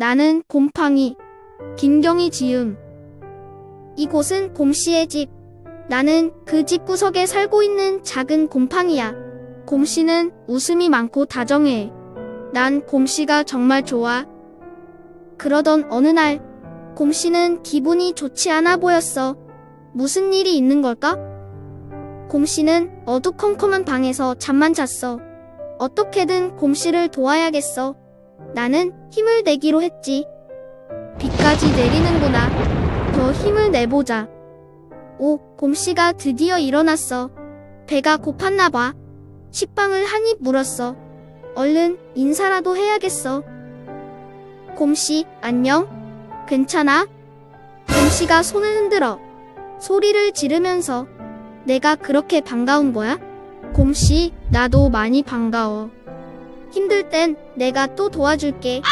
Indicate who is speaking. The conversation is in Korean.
Speaker 1: 나는 곰팡이. 김경희 지음. 이곳은 곰씨의 집. 나는 그 집 구석에 살고 있는 작은 곰팡이야. 곰씨는 웃음이 많고 다정해. 난 곰씨가 정말 좋아. 그러던 어느 날, 곰씨는 기분이 좋지 않아 보였어. 무슨 일이 있는 걸까? 곰씨는 어두컴컴한 방에서 잠만 잤어. 어떻게든 곰씨를 도와야겠어. 나는 힘을 내기로 했지. 비까지 내리는구나. 더 힘을 내보자. 오, 곰씨가 드디어 일어났어. 배가 고팠나 봐. 식빵을 한 입 물었어. 얼른 인사라도 해야겠어. 곰씨, 안녕? 괜찮아? 곰씨가 손을 흔들어. 소리를 지르면서 내가 그렇게 반가운 거야? 곰씨, 나도 많이 반가워. 힘들 땐 내가 또 도와줄게.